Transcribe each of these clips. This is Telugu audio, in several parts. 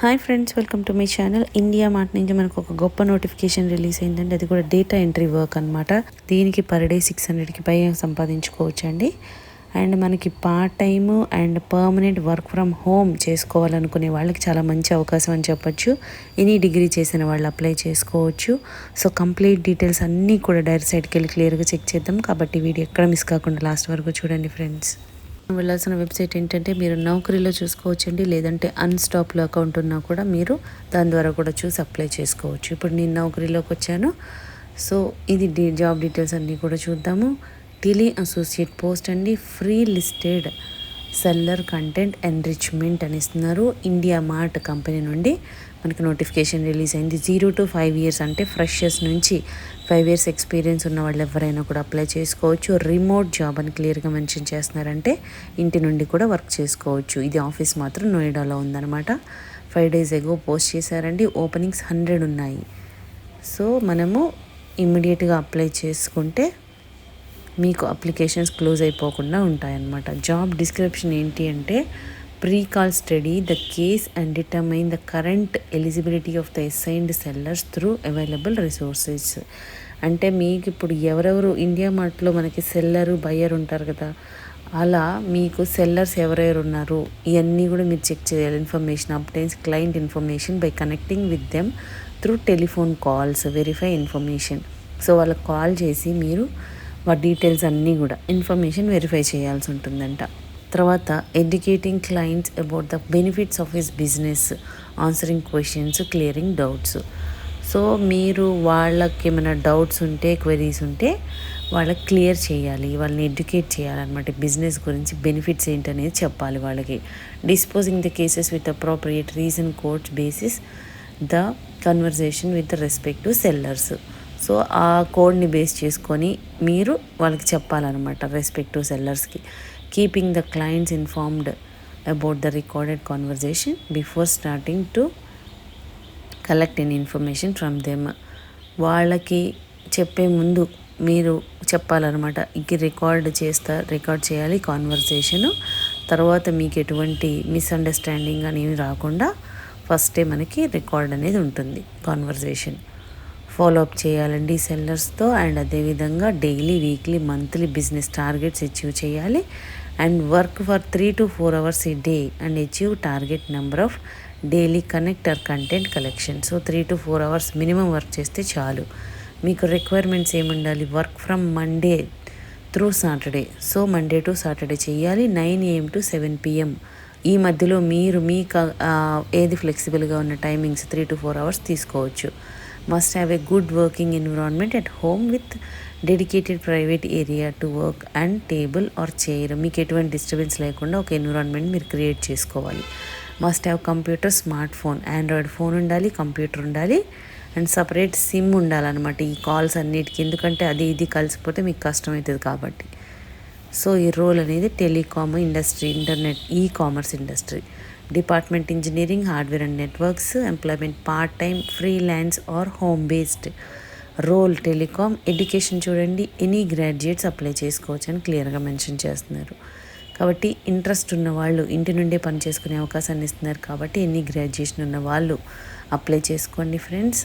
Hi friends welcome to my channel India Mart నుంచి మనకు ఒక గొప్ప నోటిఫికేషన్ రిలీజ్ అయిందండి. అది కూడా డేటా ఎంట్రీ వర్క్ అనమాట దీనికి పర్ డే సిక్స్ హండ్రెడ్కి పై సంపాదించుకోవచ్చు అండి అండ్ మనకి part time and permanent work from home చేసుకోవాలనుకునే వాళ్ళకి చాలా మంచి అవకాశం అని చెప్పొచ్చు. ఎనీ డిగ్రీ చేసిన వాళ్ళు అప్లై చేసుకోవచ్చు. సో కంప్లీట్ డీటెయిల్స్ అన్నీ కూడా డైరెక్ట్ సైడ్కి వెళ్ళి క్లియర్గా చెక్ చేద్దాం. కాబట్టి వీడియో ఎక్కడ మిస్ కాకుండా లాస్ట్ వరకు చూడండి ఫ్రెండ్స్ వెళ్ళాల్సిన వెబ్సైట్ ఏంటంటే మీరు నౌకరీలో చూసుకోవచ్చండి లేదంటే అన్స్టాప్లో అకౌంట్ ఉన్నా కూడా మీరు దాని ద్వారా కూడా చూసి అప్లై చేసుకోవచ్చు. ఇప్పుడు నేను నౌకరీలోకి వచ్చాను. సో ఇది డీ జాబ్ డీటెయిల్స్ అన్నీ కూడా చూద్దాము. టిలీ అసోసియేట్ పోస్ట్ అండి free listed seller content enrichment అని ఇస్తున్నారు. ఇండియా మార్ట్ కంపెనీ నుండి మనకి నోటిఫికేషన్ రిలీజ్ అయింది. జీరో టు ఫైవ్ ఇయర్స్ అంటే ఫ్రెషర్స్ నుంచి ఫైవ్ ఇయర్స్ ఎక్స్పీరియన్స్ ఉన్న వాళ్ళు ఎవరైనా కూడా అప్లై చేసుకోవచ్చు. రిమోట్ జాబ్ అని క్లియర్గా మెన్షన్ చేస్తున్నారంటే ఇంటి నుండి కూడా వర్క్ చేసుకోవచ్చు. ఇది ఆఫీస్ మాత్రం నోయిడాలో ఉందన్నమాట. ఫైవ్ డేస్ ఎగో పోస్ట్ చేశారండి. ఓపెనింగ్స్ హండ్రెడ్ ఉన్నాయి. సో మనము ఇమ్మీడియట్గా అప్లై చేసుకుంటే మీకు అప్లికేషన్స్ క్లోజ్ అయిపోకుండా ఉంటాయన్నమాట. జాబ్ డిస్క్రిప్షన్ ఏంటి అంటే pre call study the case and determine the current eligibility of the assigned sellers through available resources అంటే మీకు ఇప్పుడు ఎవరెవరు ఇండియా మార్ట్లో మనకి సెల్లరు బయ్యర్ ఉంటారు కదా. అలా మీకు సెల్లర్స్ ఎవరెవరు ఉన్నారు ఇవన్నీ కూడా మీరు చెక్ చేయాలి. Information updates client information by connecting with them through telephone calls verify information so వాళ్ళకి కాల్ చేసి మీరు వాటి డీటెయిల్స్ అన్నీ కూడా ఇన్ఫర్మేషన్ వెరిఫై చేయాల్సి ఉంటుందంట. తర్వాత educating clients about the benefits of his business answering questions clearing doubts so మీరు వాళ్ళకి ఏమైనా డౌట్స్ ఉంటే క్వెరీస్ ఉంటే వాళ్ళకి క్లియర్ చేయాలి. వాళ్ళని ఎడ్యుకేట్ చేయాలన్నమాట. బిజినెస్ గురించి బెనిఫిట్స్ ఏంటనేది చెప్పాలి వాళ్ళకి. Disposing the cases with appropriate reason code basis the conversation with respect to sellers so ఆ కోడ్ని బేస్ చేసుకొని మీరు వాళ్ళకి చెప్పాలన్నమాట respect to సెల్లర్స్కి keeping the clients informed about the recorded conversation before starting to collect in information from them వాళ్ళకి చెప్పే ముందు మీరు చెప్పాలన్నమాట ఇంక రికార్డ్ చేస్తా రికార్డ్ చేయాలి కాన్వర్జేషను తర్వాత మీకు ఎటువంటి మిస్అండర్స్టాండింగ్ అనేవి రాకుండా ఫస్టే మనకి రికార్డ్ అనేది ఉంటుంది కాన్వర్జేషన్ ఫాలో అప్ చేయాలండి సెల్లర్స్తో అండ్ అదేవిధంగా daily weekly monthly business targets achieve చేయాలి. And work for three to four hours a day and achieve target number of daily connector content collection so three to four hours minimum work చేస్తే చాలు. మీకు రిక్వైర్మెంట్స్ ఏముండాలి? Work from Monday through Saturday. So Monday to Saturday చేయాలి. Nine AM to seven PM ఈ మధ్యలో మీరు మీకు ఏది ఫ్లెక్సిబుల్గా ఉన్న timings three to four hours తీసుకోవచ్చు. Must have a good working environment at home with dedicated private area to work and table or chair మీకు ఎటువంటి డిస్టర్బెన్స్ లేకుండా ఒక ఎన్విరాన్మెంట్ మీరు క్రియేట్ చేసుకోవాలి. Must have computer smart phone Android phone ఉండాలి కంప్యూటర్ ఉండాలి అండ్ సపరేట్ సిమ్ ఉండాలన్నమాట. ఈ కాల్స్ అన్నిటికీ ఎందుకంటే అది ఇది కలిసిపోతే మీకు కష్టమవుతుంది కాబట్టి. సో ఈ రోల్ అనేది telecom industry internet e commerce industry department engineering hardware and networks employment part time freelance or home based. Role telecom education చూడండి ఎనీ గ్రాడ్యుయేట్స్ అప్లై చేసుకోవచ్చు అని క్లియర్గా మెన్షన్ చేస్తున్నారు. కాబట్టి ఇంట్రెస్ట్ ఉన్న వాళ్ళు ఇంటి నుండే పని చేసుకునే అవకాశాన్ని ఇస్తున్నారు కాబట్టి ఎనీ గ్రాడ్యుయేషన్ ఉన్న వాళ్ళు అప్లై చేసుకోండి ఫ్రెండ్స్.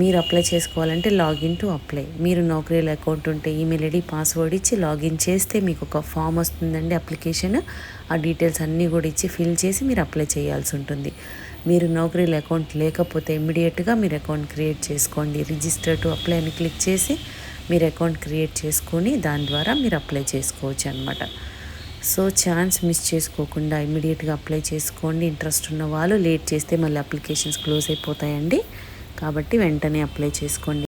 మీరు అప్లై చేసుకోవాలంటే లాగిన్ టు అప్లై మీరు నౌకరీల అకౌంట్ ఉంటే ఈమెయిల్ ఐడి పాస్వర్డ్ ఇచ్చి లాగిన్ చేస్తే మీకు ఒక ఫామ్ వస్తుందండి అప్లికేషన్ ఆ డీటెయిల్స్ అన్నీ కూడా ఇచ్చి ఫిల్ చేసి మీరు అప్లై చేయాల్సి ఉంటుంది. మీరు నౌకరీల అకౌంట్ లేకపోతే ఇమ్మీడియట్గా మీరు అకౌంట్ క్రియేట్ చేసుకోండి. రిజిస్టర్ టు అప్లై అని క్లిక్ చేసి మీరు అకౌంట్ క్రియేట్ చేసుకొని దాని ద్వారా మీరు అప్లై చేసుకోవచ్చు అనమాట సో ఛాన్స్ మిస్ చేసుకోకుండా ఇమీడియట్గా అప్లై చేసుకోండి. ఇంట్రెస్ట్ ఉన్న వాళ్ళు లేట్ చేస్తే మళ్ళీ అప్లికేషన్స్ క్లోజ్ అయిపోతాయండి. కాబట్టి వెంటనే అప్లై చేసుకోండి.